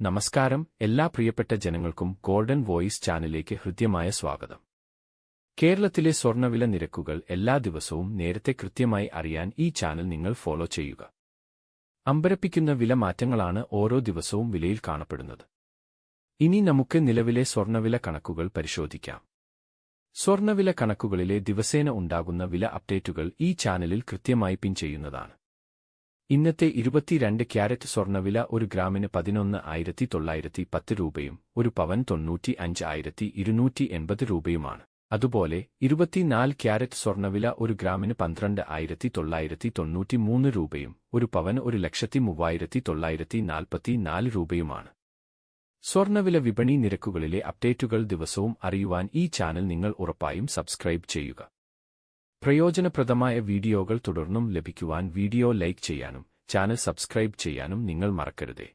നമസ്കാരം. എല്ലാ പ്രിയപ്പെട്ട ജനങ്ങൾക്കും ഗോൾഡൻ വോയിസ് ചാനലിലേക്ക് ഹൃദ്യമായ സ്വാഗതം. കേരളത്തിലെ സ്വർണവില നിരക്കുകൾ എല്ലാ ദിവസവും നേരത്തെ കൃത്യമായി അറിയാൻ ഈ ചാനൽ നിങ്ങൾ ഫോളോ ചെയ്യുക. അമ്പരപ്പിക്കുന്ന വില മാറ്റങ്ങളാണ് ഓരോ ദിവസവും വിലയിൽ കാണപ്പെടുന്നത്. ഇനി നമുക്ക് നിലവിലെ സ്വർണവില കണക്കുകൾ പരിശോധിക്കാം. സ്വർണവില കണക്കുകളിലെ ദിവസേന ഉണ്ടാകുന്ന വില അപ്ഡേറ്റുകൾ ഈ ചാനലിൽ കൃത്യമായി പിൻ ചെയ്യുന്നതാണ്. ഇന്നത്തെ ഇരുപത്തിരണ്ട് ക്യാരറ്റ് സ്വർണവില ഒരു ഗ്രാമിന് പതിനൊന്ന് ആയിരത്തി തൊള്ളായിരത്തി പത്ത് രൂപയും ഒരു പവൻ തൊണ്ണൂറ്റി അഞ്ച് ആയിരത്തി ഇരുന്നൂറ്റി എൺപത് രൂപയുമാണ്. അതുപോലെ ഇരുപത്തിനാല് ക്യാരറ്റ് സ്വർണവില ഒരു ഗ്രാമിന് പന്ത്രണ്ട് ആയിരത്തി തൊള്ളായിരത്തി തൊണ്ണൂറ്റി മൂന്ന് രൂപയും ഒരു പവൻ ഒരു ലക്ഷത്തി മൂവായിരത്തി തൊള്ളായിരത്തി നാൽപ്പത്തി നാല് രൂപയുമാണ്. സ്വർണവില വിപണി നിരക്കുകളിലെ അപ്ഡേറ്റുകൾ ദിവസവും അറിയുവാൻ ഈ ചാനൽ നിങ്ങൾ ഉറപ്പായും സബ്സ്ക്രൈബ് ചെയ്യുക. പ്രയോജനപ്രദമായ വീഡിയോകൾ തുടർന്നും ലഭിക്കുവാൻ വീഡിയോ ലൈക്ക് ചെയ്യാനും ചാനൽ സബ്സ്ക്രൈബ് ചെയ്യാനും നിങ്ങൾ മറക്കരുതേ.